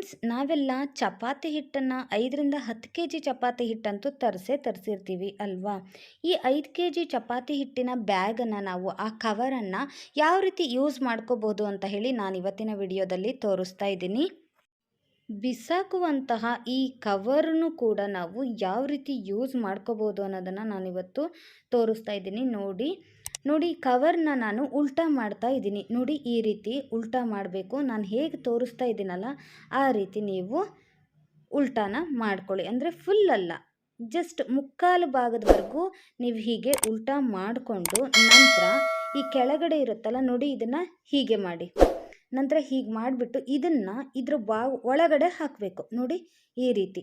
Friends, ನಾವೆಲ್ಲ ಚಪಾತಿ ಹಿಟ್ಟನ್ನು ಐದರಿಂದ ಹತ್ತು ಕೆ ಜಿ ಚಪಾತಿ ಹಿಟ್ಟಂತೂ ತರಿಸೇ ತರಿಸಿರ್ತೀವಿ ಅಲ್ವಾ? ಈ ಐದು ಕೆ ಜಿ ಚಪಾತಿ ಹಿಟ್ಟಿನ ಬ್ಯಾಗನ್ನು ನಾವು ಆ ಕವರನ್ನು ಯಾವ ರೀತಿ ಯೂಸ್ ಮಾಡ್ಕೋಬೋದು ಅಂತ ಹೇಳಿ ನಾನು ಇವತ್ತಿನ ವಿಡಿಯೋದಲ್ಲಿ ತೋರಿಸ್ತಾ ಇದ್ದೀನಿ. ಬಿಸಾಕುವಂತಹ ಈ ಕವರ್ನು ಕೂಡ ನಾವು ಯಾವ ರೀತಿ ಯೂಸ್ ಮಾಡ್ಕೋಬೋದು ಅನ್ನೋದನ್ನು ನಾನಿವತ್ತು ತೋರಿಸ್ತಾ ಇದ್ದೀನಿ. ನೋಡಿ ನೋಡಿ, ಕವರ್ನ ನಾನು ಉಲ್ಟಾ ಮಾಡ್ತಾ ಇದ್ದೀನಿ. ನೋಡಿ, ಈ ರೀತಿ ಉಲ್ಟಾ ಮಾಡಬೇಕು. ನಾನು ಹೇಗೆ ತೋರಿಸ್ತಾ ಇದ್ದೀನಲ್ಲ, ಆ ರೀತಿ ನೀವು ಉಲ್ಟಾನ ಮಾಡ್ಕೊಳ್ಳಿ. ಅಂದರೆ ಫುಲ್ ಅಲ್ಲ. ಜಸ್ಟ್ ಮುಕ್ಕಾಲು ಭಾಗದವರೆಗೂ ನೀವು ಹೀಗೆ ಉಲ್ಟಾ ಮಾಡಿಕೊಂಡು ನಂತರ ಈ ಕೆಳಗಡೆ ಇರುತ್ತಲ್ಲ, ನೋಡಿ, ಇದನ್ನು ಹೀಗೆ ಮಾಡಿ. ನಂತರ ಹೀಗೆ ಮಾಡಿಬಿಟ್ಟು ಇದನ್ನು ಇದ್ರ ಬಾ ಒಳಗಡೆ ಹಾಕಬೇಕು. ನೋಡಿ, ಈ ರೀತಿ.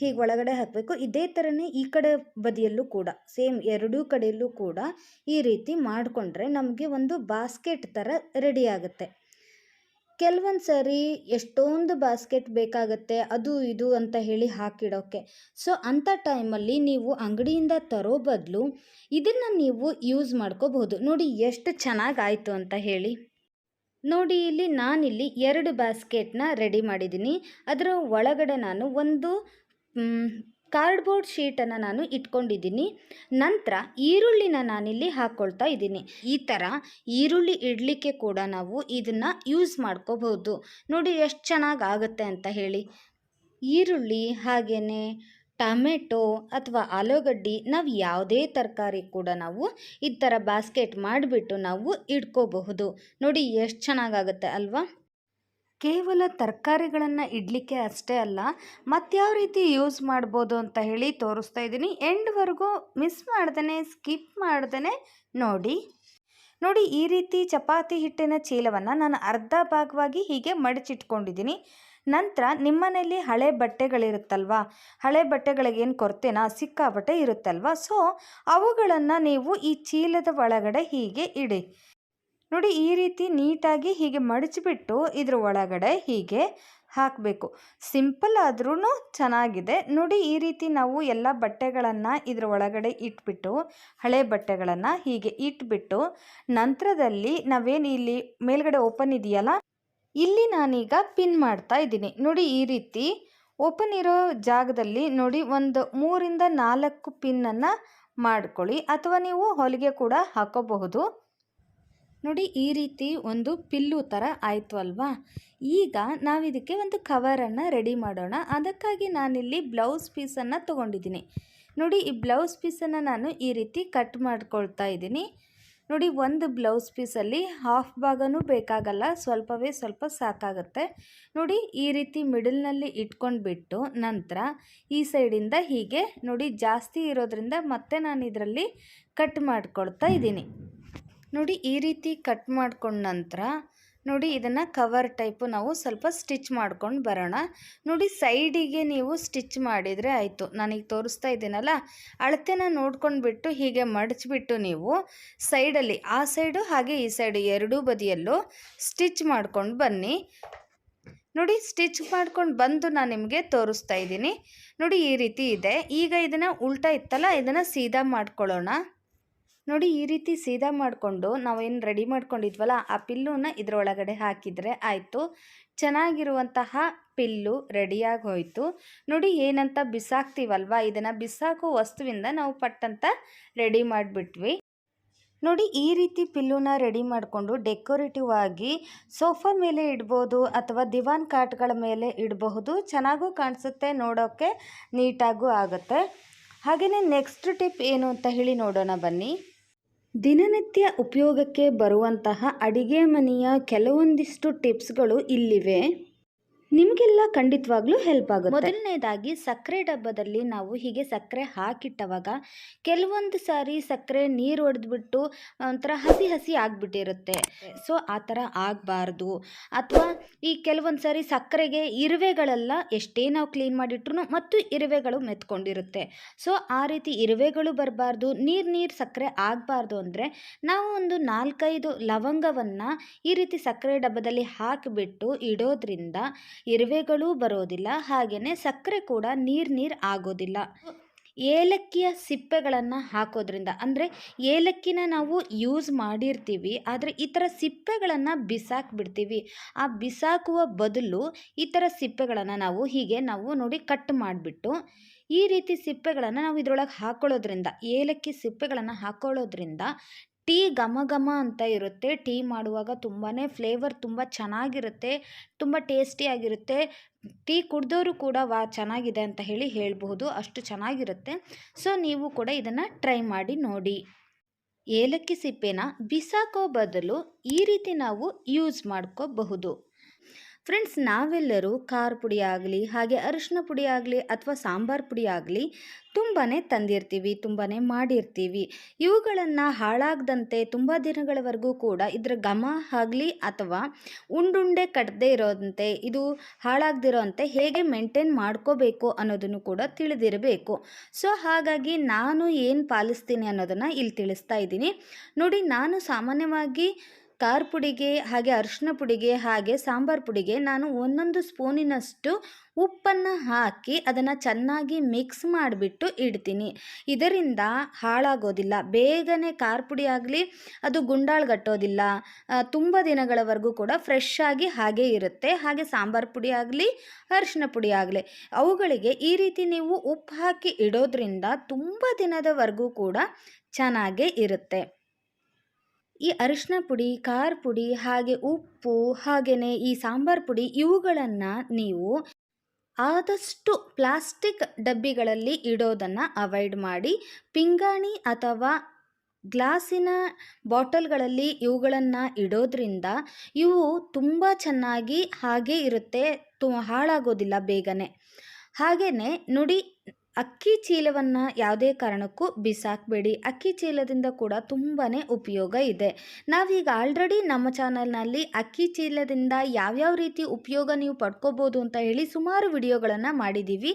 ಹೀಗೆ ಒಳಗಡೆ ಹಾಕಬೇಕು. ಇದೇ ಥರನೇ ಈ ಕಡೆ ಬದಿಯಲ್ಲೂ ಕೂಡ, ಸೇಮ್ ಎರಡೂ ಕಡೆಯಲ್ಲೂ ಕೂಡ ಈ ರೀತಿ ಮಾಡಿಕೊಂಡ್ರೆ ನಮಗೆ ಒಂದು ಬಾಸ್ಕೆಟ್ ಥರ ರೆಡಿ ಆಗುತ್ತೆ. ಕೆಲವೊಂದು ಸಾರಿ ಎಷ್ಟೊಂದು ಬಾಸ್ಕೆಟ್ ಬೇಕಾಗುತ್ತೆ, ಅದು ಇದು ಅಂತ ಹೇಳಿ ಹಾಕಿಡೋಕ್ಕೆ ಸೊ ಅಂಥ ಟೈಮಲ್ಲಿ ನೀವು ಅಂಗಡಿಯಿಂದ ತರೋ ಬದಲು ಇದನ್ನು ನೀವು ಯೂಸ್ ಮಾಡ್ಕೋಬಹುದು. ನೋಡಿ ಎಷ್ಟು ಚೆನ್ನಾಗಾಯಿತು ಅಂತ ಹೇಳಿ. ನೋಡಿ, ಇಲ್ಲಿ ನಾನಿಲ್ಲಿ ಎರಡು ಬಾಸ್ಕೆಟ್ನ ರೆಡಿ ಮಾಡಿದ್ದೀನಿ. ಅದರ ಒಳಗಡೆ ನಾನು ಒಂದು ಕಾರ್ಡ್ಬೋರ್ಡ್ ಶೀಟನ್ನು ನಾನು ಇಟ್ಕೊಂಡಿದ್ದೀನಿ. ನಂತರ ಈರುಳ್ಳಿನ ನಾನಿಲ್ಲಿ ಹಾಕ್ಕೊಳ್ತಾ ಇದ್ದೀನಿ. ಈ ಥರ ಈರುಳ್ಳಿ ಇಡಲಿಕ್ಕೆ ಕೂಡ ನಾವು ಇದನ್ನು ಯೂಸ್ ಮಾಡ್ಕೋಬಹುದು. ನೋಡಿ ಎಷ್ಟು ಚೆನ್ನಾಗಿ ಆಗುತ್ತೆ ಅಂತ ಹೇಳಿ. ಈರುಳ್ಳಿ ಹಾಗೆಯೇ ಟೊಮೆಟೊ ಅಥವಾ ಆಲೂಗಡ್ಡೆ ನಾವು ಯಾವುದೇ ತರಕಾರಿ ಕೂಡ ನಾವು ಈ ಥರ ಬಾಸ್ಕೆಟ್ ಮಾಡಿಬಿಟ್ಟು ನಾವು ಇಟ್ಕೋಬಹುದು. ನೋಡಿ ಎಷ್ಟು ಚೆನ್ನಾಗಾಗುತ್ತೆ ಅಲ್ವಾ? ಕೇವಲ ತರಕಾರಿಗಳನ್ನು ಇಡಲಿಕ್ಕೆ ಅಷ್ಟೇ ಅಲ್ಲ ಮತ್ಯಾವ ರೀತಿ ಯೂಸ್ ಮಾಡ್ಬೋದು ಅಂತ ಹೇಳಿ ತೋರಿಸ್ತಾ ಇದ್ದೀನಿ. ಎಂಡ್ವರೆಗೂ ಮಿಸ್ ಮಾಡ್ದೇ ಸ್ಕಿಪ್ ಮಾಡ್ದೇ ನೋಡಿ. ನೋಡಿ, ಈ ರೀತಿ ಚಪಾತಿ ಹಿಟ್ಟಿನ ಚೀಲವನ್ನು ನಾನು ಅರ್ಧ ಭಾಗವಾಗಿ ಹೀಗೆ ಮಡಚಿಟ್ಕೊಂಡಿದ್ದೀನಿ. ನಂತರ ನಿಮ್ಮನೇಲಿ ಹಳೆ ಬಟ್ಟೆಗಳಿರುತ್ತಲ್ವಾ, ಹಳೆ ಬಟ್ಟೆಗಳಿಗೇನು ಕೊರತೆನಾ ಸಿಕ್ಕಾಬಟ್ಟೆ ಇರುತ್ತಲ್ವ ಸೊ ಅವುಗಳನ್ನು ನೀವು ಈ ಚೀಲದ ಒಳಗಡೆ ಹೀಗೆ ಇಡಿ. ನೋಡಿ ಈ ರೀತಿ ನೀಟಾಗಿ ಹೀಗೆ ಮಡಚಿಬಿಟ್ಟು ಇದ್ರ ಒಳಗಡೆ ಹೀಗೆ ಹಾಕಬೇಕು. ಸಿಂಪಲ್ ಆದ್ರೂ ಚೆನ್ನಾಗಿದೆ. ನೋಡಿ ಈ ರೀತಿ ನಾವು ಎಲ್ಲ ಬಟ್ಟೆಗಳನ್ನು ಇದ್ರ ಒಳಗಡೆ ಇಟ್ಬಿಟ್ಟು, ಹಳೆ ಬಟ್ಟೆಗಳನ್ನು ಹೀಗೆ ಇಟ್ಬಿಟ್ಟು, ನಂತರದಲ್ಲಿ ನಾವೇನು ಇಲ್ಲಿ ಮೇಲ್ಗಡೆ ಓಪನ್ ಇದೆಯಲ್ಲ, ಇಲ್ಲಿ ನಾನೀಗ ಪಿನ್ ಮಾಡ್ತಾ ಇದ್ದೀನಿ. ನೋಡಿ ಈ ರೀತಿ ಓಪನ್ ಇರೋ ಜಾಗದಲ್ಲಿ ನೋಡಿ ಒಂದು ಮೂರಿಂದ ನಾಲ್ಕು ಪಿನ್ನನ್ನು ಮಾಡ್ಕೊಳ್ಳಿ. ಅಥವಾ ನೀವು ಹೊಲಿಗೆ ಕೂಡ ಹಾಕೋಬಹುದು. ನೋಡಿ ಈ ರೀತಿ ಒಂದು ಪಿಲ್ಲು ಥರ ಆಯಿತು ಅಲ್ವಾ? ಈಗ ನಾವಿದಕ್ಕೆ ಒಂದು ಕವರನ್ನು ರೆಡಿ ಮಾಡೋಣ. ಅದಕ್ಕಾಗಿ ನಾನಿಲ್ಲಿ ಬ್ಲೌಸ್ ಪೀಸನ್ನು ತೊಗೊಂಡಿದ್ದೀನಿ. ನೋಡಿ ಈ ಬ್ಲೌಸ್ ಪೀಸನ್ನು ನಾನು ಈ ರೀತಿ ಕಟ್ ಮಾಡ್ಕೊಳ್ತಾ ಇದ್ದೀನಿ. ನೋಡಿ ಒಂದು ಬ್ಲೌಸ್ ಪೀಸಲ್ಲಿ ಹಾಫ್ ಭಾಗನೂ ಬೇಕಾಗಲ್ಲ, ಸ್ವಲ್ಪವೇ ಸ್ವಲ್ಪ ಸಾಕಾಗುತ್ತೆ. ನೋಡಿ ಈ ರೀತಿ ಮಿಡಲ್ನಲ್ಲಿ ಇಟ್ಕೊಂಡ್ಬಿಟ್ಟು ನಂತರ ಈ ಸೈಡಿಂದ ಹೀಗೆ ನೋಡಿ ಜಾಸ್ತಿ ಇರೋದ್ರಿಂದ ಮತ್ತೆ ನಾನು ಇದರಲ್ಲಿ ಕಟ್ ಮಾಡ್ಕೊಳ್ತಾ ಇದ್ದೀನಿ. ನೋಡಿ ಈ ರೀತಿ ಕಟ್ ಮಾಡ್ಕೊಂಡ ನಂತರ ನೋಡಿ ಇದನ್ನು ಕವರ್ ಟೈಪು ನಾವು ಸ್ವಲ್ಪ ಸ್ಟಿಚ್ ಮಾಡ್ಕೊಂಡು ಬರೋಣ. ನೋಡಿ ಸೈಡಿಗೆ ನೀವು ಸ್ಟಿಚ್ ಮಾಡಿದರೆ ಆಯಿತು. ನಾನೀಗ ತೋರಿಸ್ತಾ ಇದ್ದೀನಲ್ಲ, ಅಳತೆನ ನೋಡ್ಕೊಂಡ್ಬಿಟ್ಟು ಹೀಗೆ ಮಡಚಿಬಿಟ್ಟು ನೀವು ಸೈಡಲ್ಲಿ ಆ ಸೈಡು ಹಾಗೆ ಈ ಸೈಡು ಎರಡೂ ಬದಿಯಲ್ಲೂ ಸ್ಟಿಚ್ ಮಾಡ್ಕೊಂಡು ಬನ್ನಿ. ನೋಡಿ ಸ್ಟಿಚ್ ಮಾಡ್ಕೊಂಡು ಬಂದು ನಾನು ನಿಮಗೆ ತೋರಿಸ್ತಾ ಇದ್ದೀನಿ. ನೋಡಿ ಈ ರೀತಿ ಇದೆ. ಈಗ ಇದನ್ನು ಉಲ್ಟಾ ಇತ್ತಲ್ಲ, ಇದನ್ನು ಸೀದಾ ಮಾಡ್ಕೊಳ್ಳೋಣ. ನೋಡಿ ಈ ರೀತಿ ಸೀದಾ ಮಾಡಿಕೊಂಡು ನಾವೇನು ರೆಡಿ ಮಾಡ್ಕೊಂಡಿದ್ವಲ್ಲ, ಆ ಪಿಲ್ಲುನ ಇದರೊಳಗಡೆ ಹಾಕಿದರೆ ಆಯಿತು. ಚೆನ್ನಾಗಿರುವಂತಹ ಪಿಲ್ಲು ರೆಡಿಯಾಗಿ ಹೋಯಿತು. ನೋಡಿ ಏನಂತ ಬಿಸಾಕ್ತೀವಲ್ವ, ಇದನ್ನು ಬಿಸಾಕೋ ವಸ್ತುವಿಂದ ನಾವು ಪಟ್ಟಂತ ರೆಡಿ ಮಾಡಿಬಿಟ್ವಿ. ನೋಡಿ ಈ ರೀತಿ ಪಿಲ್ಲುನ ರೆಡಿ ಮಾಡಿಕೊಂಡು ಡೆಕೋರೇಟಿವ್ ಆಗಿ ಸೋಫಾ ಮೇಲೆ ಇಡ್ಬೋದು ಅಥವಾ ದಿವಾನ್ ಕಾಟ್ಗಳ ಮೇಲೆ ಇಡಬಹುದು. ಚೆನ್ನಾಗೂ ಕಾಣಿಸುತ್ತೆ ನೋಡೋಕ್ಕೆ ನೀಟಾಗೂ ಆಗುತ್ತೆ. ಹಾಗೆಯೇ ನೆಕ್ಸ್ಟ್ ಟಿಪ್ ಏನು ಅಂತ ಹೇಳಿ ನೋಡೋಣ ಬನ್ನಿ. ದಿನನಿತ್ಯ ಉಪಯೋಗಕ್ಕೆ ಬರುವಂತಹ ಅಡಿಗೆ ಮನೆಯ ಕೆಲವೊಂದಿಷ್ಟು ಟಿಪ್ಸ್ಗಳು ಇಲ್ಲಿವೆ. ನಿಮಗೆಲ್ಲ ಖಂಡಿತವಾಗ್ಲೂ ಹೆಲ್ಪ್ ಆಗುತ್ತೆ. ಮೊದಲನೇದಾಗಿ ಸಕ್ಕರೆ ಡಬ್ಬದಲ್ಲಿ ನಾವು ಹೀಗೆ ಸಕ್ಕರೆ ಹಾಕಿಟ್ಟವಾಗ ಕೆಲವೊಂದು ಸಾರಿ ಸಕ್ಕರೆ ನೀರು ಹೊಡೆದ್ಬಿಟ್ಟು ಒಂಥರ ಹಸಿ ಹಸಿ ಆಗಿಬಿಟ್ಟಿರುತ್ತೆ. ಸೊ ಆ ಥರ ಆಗಬಾರ್ದು. ಅಥವಾ ಈ ಕೆಲವೊಂದು ಸಾರಿ ಸಕ್ಕರೆಗೆ ಇರುವೆಗಳೆಲ್ಲ ಎಷ್ಟೇ ನಾವು ಕ್ಲೀನ್ ಮಾಡಿಟ್ರು ಮತ್ತು ಇರುವೆಗಳು ಮೆತ್ಕೊಂಡಿರುತ್ತೆ. ಸೊ ಆ ರೀತಿ ಇರುವೆಗಳು ಬರಬಾರ್ದು. ನೀರು ನೀರು ಸಕ್ಕರೆ ಆಗಬಾರ್ದು ಅಂದರೆ ನಾವು ಒಂದು ನಾಲ್ಕೈದು ಲವಂಗವನ್ನು ಈ ರೀತಿ ಸಕ್ಕರೆ ಡಬ್ಬದಲ್ಲಿ ಹಾಕಿಬಿಟ್ಟು ಇಡೋದ್ರಿಂದ ಇರುವೆಗಳೂ ಬರೋದಿಲ್ಲ ಹಾಗೆಯೇ ಸಕ್ಕರೆ ಕೂಡ ನೀರು ನೀರು ಆಗೋದಿಲ್ಲ. ಏಲಕ್ಕಿಯ ಸಿಪ್ಪೆಗಳನ್ನು ಹಾಕೋದ್ರಿಂದ, ಅಂದರೆ ಏಲಕ್ಕಿನ ನಾವು ಯೂಸ್ ಮಾಡಿರ್ತೀವಿ, ಆದರೆ ಈ ಥರ ಸಿಪ್ಪೆಗಳನ್ನು ಬಿಸಾಕ್ಬಿಡ್ತೀವಿ. ಆ ಬಿಸಾಕುವ ಬದಲು ಈ ಥರ ಸಿಪ್ಪೆಗಳನ್ನು ನಾವು ಹೀಗೆ ನಾವು ನೋಡಿ ಕಟ್ ಮಾಡಿಬಿಟ್ಟು, ಈ ರೀತಿ ಸಿಪ್ಪೆಗಳನ್ನು ನಾವು ಇದರೊಳಗೆ ಹಾಕೊಳ್ಳೋದ್ರಿಂದ, ಏಲಕ್ಕಿ ಸಿಪ್ಪೆಗಳನ್ನು ಹಾಕೊಳ್ಳೋದ್ರಿಂದ ಟೀ ಘಮ ಘಮ ಅಂತ ಇರುತ್ತೆ. ಟೀ ಮಾಡುವಾಗ ತುಂಬಾ ಫ್ಲೇವರ್ ತುಂಬ ಚೆನ್ನಾಗಿರುತ್ತೆ. ತುಂಬ ಟೇಸ್ಟಿಯಾಗಿರುತ್ತೆ ಟೀ ಕುಡಿದವರು ಕೂಡ ವಾ ಚೆನ್ನಾಗಿದೆ ಅಂತ ಹೇಳಿ ಹೇಳಬಹುದು. ಅಷ್ಟು ಚೆನ್ನಾಗಿರುತ್ತೆ. ಸೊ, ನೀವು ಕೂಡ ಇದನ್ನು ಟ್ರೈ ಮಾಡಿ ನೋಡಿ. ಏಲಕ್ಕಿ ಸಿಪ್ಪೆನ ಬಿಸಾಕೋ ಬದಲು ಈ ರೀತಿ ನಾವು ಯೂಸ್ ಮಾಡ್ಕೋಬಹುದು. ಫ್ರೆಂಡ್ಸ್, ನಾವೆಲ್ಲರೂ ಖಾರ ಪುಡಿ ಆಗಲಿ, ಹಾಗೆ ಅರಿಶಿನ ಪುಡಿ ಆಗಲಿ ಅಥವಾ ಸಾಂಬಾರು ಪುಡಿ ಆಗಲಿ ತುಂಬಾ ತಂದಿರ್ತೀವಿ ತುಂಬಾ ಮಾಡಿರ್ತೀವಿ. ಇವುಗಳನ್ನು ಹಾಳಾಗದಂತೆ ತುಂಬ ದಿನಗಳವರೆಗೂ ಕೂಡ ಇದರ ಘಮ ಆಗಲಿ ಅಥವಾ ಉಂಡುಂಡೆ ಕಟ್ಟದೇ ಇರೋದಂತೆ, ಇದು ಹಾಳಾಗದಿರೋಂತೆ ಹೇಗೆ ಮೇಂಟೈನ್ ಮಾಡ್ಕೋಬೇಕು ಅನ್ನೋದನ್ನು ಕೂಡ ತಿಳಿದಿರಬೇಕು. ಸೊ, ಹಾಗಾಗಿ ನಾನು ಏನು ಪಾಲಿಸ್ತೀನಿ ಅನ್ನೋದನ್ನು ಇಲ್ಲಿ ತಿಳಿಸ್ತಾ ಇದ್ದೀನಿ. ನೋಡಿ, ನಾನು ಸಾಮಾನ್ಯವಾಗಿ ಖಾರ ಪುಡಿಗೆ, ಹಾಗೆ ಅರಿಶಿನ ಪುಡಿಗೆ, ಹಾಗೆ ಸಾಂಬಾರು ಪುಡಿಗೆ ನಾನು ಒಂದೊಂದು ಸ್ಪೂನಿನಷ್ಟು ಉಪ್ಪನ್ನು ಹಾಕಿ ಅದನ್ನು ಚೆನ್ನಾಗಿ ಮಿಕ್ಸ್ ಮಾಡಿಬಿಟ್ಟು ಇಡ್ತೀನಿ. ಇದರಿಂದ ಹಾಳಾಗೋದಿಲ್ಲ. ಬೇಗನೆ ಖಾರ ಪುಡಿ ಆಗಲಿ, ಅದು ಗುಂಡಾಳ್ಗಟ್ಟೋದಿಲ್ಲ ತುಂಬ ದಿನಗಳವರೆಗೂ ಕೂಡ ಫ್ರೆಶ್ ಆಗಿ ಹಾಗೆ ಇರುತ್ತೆ. ಹಾಗೆ ಸಾಂಬಾರು ಪುಡಿ ಆಗಲಿ ಅರಿಶಿನ ಪುಡಿ ಆಗಲಿ, ಅವುಗಳಿಗೆ ಈ ರೀತಿ ನೀವು ಉಪ್ಪು ಹಾಕಿ ಇಡೋದ್ರಿಂದ ತುಂಬ ದಿನದವರೆಗೂ ಕೂಡ ಚೆನ್ನಾಗೇ ಇರುತ್ತೆ. ಈ ಅರಿಶಿನ ಪುಡಿ, ಖಾರ ಪುಡಿ, ಹಾಗೆ ಉಪ್ಪು ಹಾಗೆಯೇ ಈ ಸಾಂಬಾರು ಪುಡಿ ಇವುಗಳನ್ನು ನೀವು ಆದಷ್ಟು ಪ್ಲಾಸ್ಟಿಕ್ ಡಬ್ಬಿಗಳಲ್ಲಿ ಇಡೋದನ್ನು ಅವಾಯ್ಡ್ ಮಾಡಿ, ಪಿಂಗಾಣಿ ಅಥವಾ ಗ್ಲಾಸಿನ ಬಾಟಲ್ಗಳಲ್ಲಿ ಇವುಗಳನ್ನು ಇಡೋದ್ರಿಂದ ಇವು ತುಂಬ ಚೆನ್ನಾಗಿ ಹಾಗೆ ಇರುತ್ತೆ, ತು ಹಾಳಾಗೋದಿಲ್ಲ ಬೇಗನೆ. ಹಾಗೆಯೇ ನೋಡಿ ಅಕ್ಕಿ ಚೀಲವನ್ನು ಯಾವುದೇ ಕಾರಣಕ್ಕೂ ಬಿಸಾಕಬೇಡಿ. ಅಕ್ಕಿ ಚೀಲದಿಂದ ಕೂಡ ತುಂಬಾ ಉಪಯೋಗ ಇದೆ. ನಾವೀಗ ಆಲ್ರೆಡಿ ನಮ್ಮ ಚಾನಲ್ನಲ್ಲಿ ಅಕ್ಕಿ ಚೀಲದಿಂದ ಯಾವ್ಯಾವ ರೀತಿ ಉಪಯೋಗ ನೀವು ಪಡ್ಕೋಬೋದು ಅಂತ ಹೇಳಿ ಸುಮಾರು ವಿಡಿಯೋಗಳನ್ನು ಮಾಡಿದ್ದೀವಿ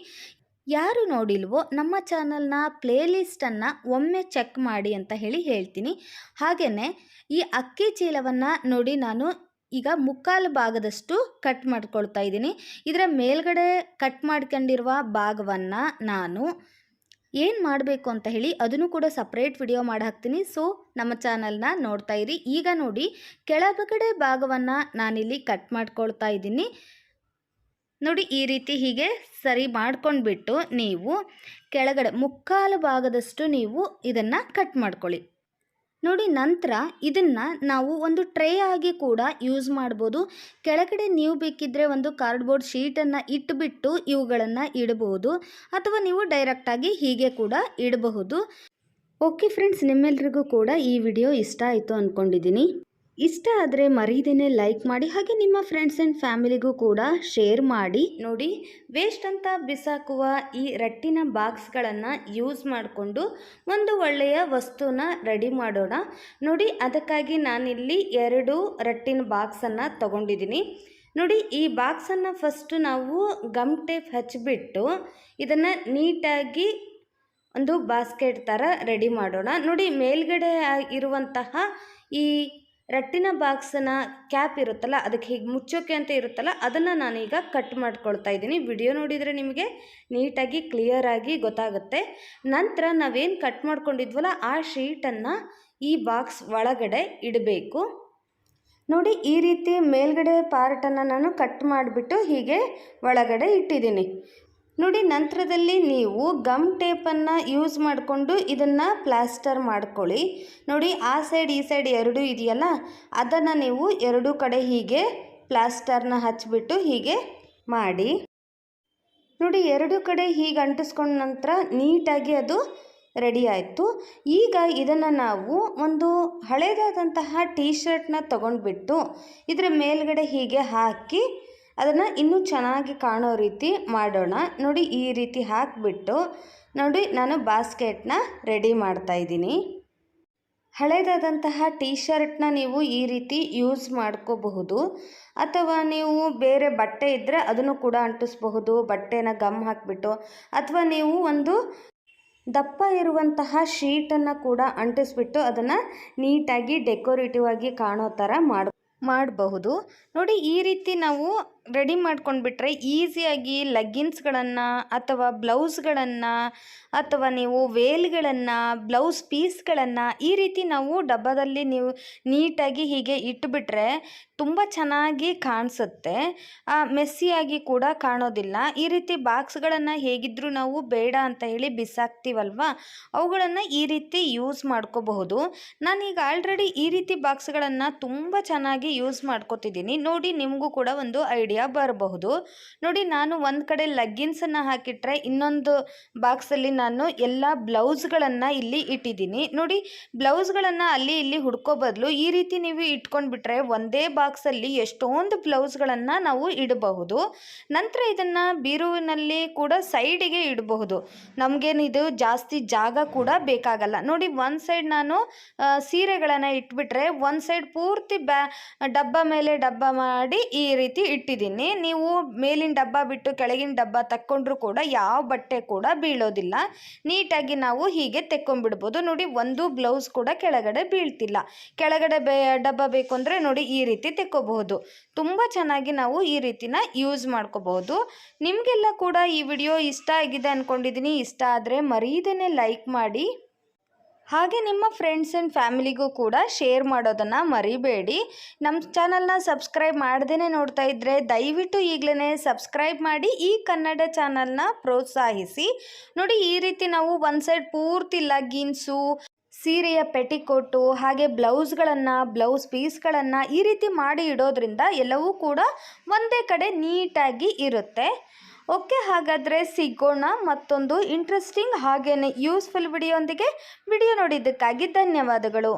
ಯಾರು ನೋಡಿಲ್ವೋ ನಮ್ಮ ಚಾನಲ್ನ ಪ್ಲೇಲಿಸ್ಟನ್ನು ಒಮ್ಮೆ ಚೆಕ್ ಮಾಡಿ ಅಂತ ಹೇಳಿ ಹೇಳ್ತೀನಿ. ಹಾಗೆಯೇ ಈ ಅಕ್ಕಿ ಚೀಲವನ್ನು ನೋಡಿ ನಾನು ಈಗ ಮುಕ್ಕಾಲು ಭಾಗದಷ್ಟು ಕಟ್ ಮಾಡ್ಕೊಳ್ತಾ ಇದ್ದೀನಿ. ಇದರ ಮೇಲ್ಗಡೆ ಕಟ್ ಮಾಡ್ಕೊಂಡಿರುವ ಭಾಗವನ್ನು ನಾನು ಏನು ಮಾಡಬೇಕು ಅಂತ ಹೇಳಿ ಅದನ್ನು ಕೂಡ ಸಪ್ರೇಟ್ ವಿಡಿಯೋ ಮಾಡಿ ಹಾಕ್ತೀನಿ. ಸೊ ನಮ್ಮ ಚಾನಲ್ನ ನೋಡ್ತಾ ಇರಿ. ಈಗ ನೋಡಿ ಕೆಳಗಡೆ ಭಾಗವನ್ನು ನಾನಿಲ್ಲಿ ಕಟ್ ಮಾಡ್ಕೊಳ್ತಾ ಇದ್ದೀನಿ. ನೋಡಿ, ಈ ರೀತಿ ಹೀಗೆ ಸರಿ ಮಾಡ್ಕೊಂಡ್ಬಿಟ್ಟು ನೀವು ಕೆಳಗಡೆ ಮುಕ್ಕಾಲು ಭಾಗದಷ್ಟು ನೀವು ಇದನ್ನು ಕಟ್ ಮಾಡ್ಕೊಳ್ಳಿ. ನೋಡಿ, ನಂತರ ಇದನ್ನು ನಾವು ಒಂದು ಟ್ರೇ ಆಗಿ ಕೂಡ ಯೂಸ್ ಮಾಡ್ಬೋದು. ಕೆಳಗಡೆ ನೀವು ಬೇಕಿದ್ದರೆ ಒಂದು ಕಾರ್ಡ್ಬೋರ್ಡ್ ಶೀಟನ್ನು ಇಟ್ಟುಬಿಟ್ಟು ಇವುಗಳನ್ನು ಇಡಬಹುದು ಅಥವಾ ನೀವು ಡೈರೆಕ್ಟಾಗಿ ಹೀಗೆ ಕೂಡ ಇಡಬಹುದು. ಓಕೆ ಫ್ರೆಂಡ್ಸ್, ನಿಮ್ಮೆಲ್ರಿಗೂ ಕೂಡ ಈ ವಿಡಿಯೋ ಇಷ್ಟ ಆಯಿತು ಅಂದ್ಕೊಂಡಿದ್ದೀನಿ ಇಷ್ಟ ಆದರೆ ಮರೀದೇನೆ ಲೈಕ್ ಮಾಡಿ, ಹಾಗೆ ನಿಮ್ಮ ಫ್ರೆಂಡ್ಸ್ ಆ್ಯಂಡ್ ಫ್ಯಾಮಿಲಿಗೂ ಕೂಡ ಶೇರ್ ಮಾಡಿ. ನೋಡಿ ವೇಸ್ಟ್ ಅಂತ ಬಿಸಾಕುವ ಈ ರಟ್ಟಿನ ಬಾಕ್ಸ್ಗಳನ್ನು ಯೂಸ್ ಮಾಡಿಕೊಂಡು ಒಂದು ಒಳ್ಳೆಯ ವಸ್ತುನ ರೆಡಿ ಮಾಡೋಣ. ನೋಡಿ, ಅದಕ್ಕಾಗಿ ನಾನಿಲ್ಲಿ ಎರಡು ರಟ್ಟಿನ ಬಾಕ್ಸನ್ನು ತಗೊಂಡಿದ್ದೀನಿ. ನೋಡಿ, ಈ ಬಾಕ್ಸನ್ನು ಫಸ್ಟು ನಾವು ಗಮ್ ಟೇಪ್ ಹಚ್ಚಿಬಿಟ್ಟು ಇದನ್ನು ನೀಟಾಗಿ ಒಂದು ಬಾಸ್ಕೆಟ್ ಥರ ರೆಡಿ ಮಾಡೋಣ. ನೋಡಿ, ಮೇಲ್ಗಡೆ ಇರುವಂತಹ ಈ ರಟ್ಟಿನ ಬಾಕ್ಸನ್ನ ಕ್ಯಾಪ್ ಇರುತ್ತಲ್ಲ, ಅದಕ್ಕೆ ಹೀಗೆ ಮುಚ್ಚೋಕೆ ಅಂತ ಇರುತ್ತಲ್ಲ, ಅದನ್ನು ನಾನೀಗ ಕಟ್ ಮಾಡ್ಕೊಳ್ತಾ ಇದ್ದೀನಿ. ವಿಡಿಯೋ ನೋಡಿದರೆ ನಿಮಗೆ ನೀಟಾಗಿ ಕ್ಲಿಯರಾಗಿ ಗೊತ್ತಾಗುತ್ತೆ. ನಂತರ ನಾವೇನು ಕಟ್ ಮಾಡ್ಕೊಂಡಿದ್ವಲ್ಲ, ಆ ಶೀಟನ್ನು ಈ ಬಾಕ್ಸ್ ಒಳಗಡೆ ಇಡಬೇಕು. ನೋಡಿ, ಈ ರೀತಿ ಮೇಲ್ಗಡೆ ಪಾರ್ಟನ್ನು ನಾನು ಕಟ್ ಮಾಡಿಬಿಟ್ಟು ಹೀಗೆ ಒಳಗಡೆ ಇಟ್ಟಿದ್ದೀನಿ. ನೋಡಿ, ನಂತರದಲ್ಲಿ ನೀವು ಗಮ್ ಟೇಪನ್ನು ಯೂಸ್ ಮಾಡಿಕೊಂಡು ಇದನ್ನು ಪ್ಲಾಸ್ಟರ್ ಮಾಡ್ಕೊಳ್ಳಿ. ನೋಡಿ, ಆ ಸೈಡ್ ಈ ಸೈಡ್ ಎರಡೂ ಇದೆಯಲ್ಲ? ಅದನ್ನು ನೀವು ಎರಡೂ ಕಡೆ ಹೀಗೆ ಪ್ಲಾಸ್ಟರ್ನ ಹಚ್ಚಿಬಿಟ್ಟು ಹೀಗೆ ಮಾಡಿ. ನೋಡಿ, ಎರಡು ಕಡೆ ಹೀಗೆ ಅಂಟಿಸ್ಕೊಂಡ ನಂತರ ನೀಟಾಗಿ ಅದು ರೆಡಿ ಆಯಿತು. ಈಗ ಇದನ್ನು ನಾವು ಒಂದು ಹಳೆಯದಾದಂತಹ ಟೀ ಶರ್ಟ್ನ ತಗೊಂಡ್ಬಿಟ್ಟು ಇದರ ಮೇಲ್ಗಡೆ ಹೀಗೆ ಹಾಕಿ ಅದನ್ನು ಇನ್ನೂ ಚೆನ್ನಾಗಿ ಕಾಣೋ ರೀತಿ ಮಾಡೋಣ. ನೋಡಿ ಈ ರೀತಿ ಹಾಕಿಬಿಟ್ಟು ನೋಡಿ ನಾನು ಬಾಸ್ಕೆಟ್ನ ರೆಡಿ ಮಾಡ್ತಾಯಿದ್ದೀನಿ ಹಳೇದಾದಂತಹ ಟೀ ಶರ್ಟ್ನ ನೀವು ಈ ರೀತಿ ಯೂಸ್ ಮಾಡ್ಕೋಬಹುದು. ಅಥವಾ ನೀವು ಬೇರೆ ಬಟ್ಟೆ ಇದ್ದರೆ ಅದನ್ನು ಕೂಡ ಅಂಟಿಸ್ಬಹುದು. ಬಟ್ಟೆನ ಗಮ್ ಹಾಕಿಬಿಟ್ಟು ಅಥವಾ ನೀವು ಒಂದು ದಪ್ಪ ಇರುವಂತಹ ಶೀಟನ್ನು ಕೂಡ ಅಂಟಿಸ್ಬಿಟ್ಟು ಅದನ್ನು ನೀಟಾಗಿ ಡೆಕೋರೇಟಿವ್ ಆಗಿ ಕಾಣೋ ಥರ ಮಾಡಿ, ಮಾಡಬಹುದು. ನೋಡಿ ಈ ರೀತಿ ನಾವು ರೆಡಿ ಮಾಡ್ಕೊಂಡ್ಬಿಟ್ರೆ ಈಸಿಯಾಗಿ ಲಗ್ಗಿನ್ಸ್ಗಳನ್ನು ಅಥವಾ ಬ್ಲೌಸ್ಗಳನ್ನು ಅಥವಾ ನೀವು ವೇಲ್ಗಳನ್ನು, ಬ್ಲೌಸ್ ಪೀಸ್ಗಳನ್ನು ಈ ರೀತಿ ನಾವು ಡಬ್ಬದಲ್ಲಿ ನೀವು ನೀಟಾಗಿ ಹೀಗೆ ಇಟ್ಬಿಟ್ರೆ ತುಂಬ ಚೆನ್ನಾಗಿ ಕಾಣಿಸುತ್ತೆ. ಮೆಸ್ಸಿಯಾಗಿ ಕೂಡ ಕಾಣೋದಿಲ್ಲ. ಈ ರೀತಿ ಬಾಕ್ಸ್ಗಳನ್ನು ಹೇಗಿದ್ದರೂ ನಾವು ಬೇಡ ಅಂತ ಹೇಳಿ ಬಿಸಾಕ್ತೀವಲ್ವ? ಅವುಗಳನ್ನು ಈ ರೀತಿ ಯೂಸ್ ಮಾಡ್ಕೋಬಹುದು. ನಾನೀಗ ಆಲ್ರೆಡಿ ಈ ರೀತಿ ಬಾಕ್ಸ್ಗಳನ್ನು ತುಂಬ ಚೆನ್ನಾಗಿ ಯೂಸ್ ಮಾಡ್ಕೋತಿದ್ದೀನಿ. ನೋಡಿ ನಿಮಗೂ ಕೂಡ ಒಂದು ಐಡಿಯಾ ಬರಬಹುದು. ನೋಡಿ, ನಾನು ಒಂದು ಕಡೆ ಲಗ್ಗಿನ್ಸನ್ನು ಹಾಕಿಟ್ರೆ ಇನ್ನೊಂದು ಬಾಕ್ಸಲ್ಲಿ ನಾನು ಎಲ್ಲ ಬ್ಲೌಸ್ಗಳನ್ನು ಇಲ್ಲಿ ಇಟ್ಟಿದ್ದೀನಿ. ನೋಡಿ ಬ್ಲೌಸ್ಗಳನ್ನು ಅಲ್ಲಿ ಇಲ್ಲಿ ಹುಡ್ಕೋ ಬದಲು ಈ ರೀತಿ ನೀವು ಇಟ್ಕೊಂಡ್ಬಿಟ್ರೆ ಒಂದೇ ಬಾಕ್ಸಲ್ಲಿ ಎಷ್ಟೊಂದು ಬ್ಲೌಸ್ಗಳನ್ನು ನಾವು ಇಡಬಹುದು. ನಂತರ ಇದನ್ನು ಬೀರುವಿನಲ್ಲಿ ಕೂಡ ಸೈಡಿಗೆ ಇಡಬಹುದು. ನಮಗೇನಿದು ಜಾಸ್ತಿ ಜಾಗ ಕೂಡ ಬೇಕಾಗಲ್ಲ. ನೋಡಿ, ಒಂದು ಸೈಡ್ ನಾನು ಸೀರೆಗಳನ್ನು ಇಟ್ಬಿಟ್ರೆ ಒಂದು ಸೈಡ್ ಪೂರ್ತಿ ಬ್ಯಾ, ಡಬ್ಬ ಮೇಲೆ ಡಬ್ಬ ಮಾಡಿ ಈ ರೀತಿ ಇಟ್ಟಿದ್ದೀನಿ. ನೀವು ಮೇಲಿನ ಡಬ್ಬ ಬಿಟ್ಟು ಕೆಳಗಿನ ಡಬ್ಬ ತಕ್ಕೊಂಡ್ರೂ ಕೂಡ ಯಾವ ಬಟ್ಟೆ ಕೂಡ ಬೀಳೋದಿಲ್ಲ. ನೀಟಾಗಿ ನಾವು ಹೀಗೆ ತೆಕ್ಕೊಂಡ್ಬಿಡ್ಬೋದು. ನೋಡಿ, ಒಂದು ಬ್ಲೌಸ್ ಕೂಡ ಕೆಳಗಡೆ ಬೀಳ್ತಿಲ್ಲ. ಕೆಳಗಡೆ ಬೇ, ಡಬ್ಬ ಬೇಕು ಅಂದರೆ ನೋಡಿ ಈ ರೀತಿ ತೆಕ್ಕೋಬಹುದು. ತುಂಬ ಚೆನ್ನಾಗಿ ನಾವು ಈ ರೀತಿನ ಯೂಸ್ ಮಾಡ್ಕೋಬಹುದು. ನಿಮಗೆಲ್ಲ ಕೂಡ ಈ ವಿಡಿಯೋ ಇಷ್ಟ ಆಗಿದೆ ಅಂದ್ಕೊಂಡಿದ್ದೀನಿ ಇಷ್ಟ ಆದರೆ ಮರೀದೇನೆ ಲೈಕ್ ಮಾಡಿ. ಹಾಗೆ ನಿಮ್ಮ ಫ್ರೆಂಡ್ಸ್ ಆ್ಯಂಡ್ ಫ್ಯಾಮಿಲಿಗೂ ಕೂಡ ಶೇರ್ ಮಾಡೋದನ್ನು ಮರಿಬೇಡಿ. ನಮ್ಮ ಚಾನಲ್ನ ಸಬ್ಸ್ಕ್ರೈಬ್ ಮಾಡ್ದೇ ನೋಡ್ತಾ ಇದ್ದರೆ ದಯವಿಟ್ಟು ಈಗಲೇ ಸಬ್ಸ್ಕ್ರೈಬ್ ಮಾಡಿ ಈ ಕನ್ನಡ ಚಾನಲ್ನ ಪ್ರೋತ್ಸಾಹಿಸಿ. ನೋಡಿ ಈ ರೀತಿ ನಾವು ಒಂದು ಸೈಡ್ ಪೂರ್ತಿ ಲಗ್ಗಿನ್ಸು ಸೀರೆಯ ಪೆಟಿಕೋಟು, ಹಾಗೆ ಬ್ಲೌಸ್ಗಳನ್ನು ಬ್ಲೌಸ್ ಪೀಸ್ಗಳನ್ನು ಈ ರೀತಿ ಮಾಡಿ ಇಡೋದ್ರಿಂದ ಎಲ್ಲವೂ ಕೂಡ ಒಂದೇ ಕಡೆ ನೀಟಾಗಿ ಇರುತ್ತೆ. ಓಕೆ ಹಾಗಾದರೆ ಸಿಗೋಣ ಮತ್ತೊಂದು ಇಂಟ್ರೆಸ್ಟಿಂಗ್ ಹಾಗೆಯೇ ಯೂಸ್ಫುಲ್ ವಿಡಿಯೋಂದಿಗೆ ವಿಡಿಯೋ ನೋಡಿದ್ದಕ್ಕಾಗಿ ಧನ್ಯವಾದಗಳು.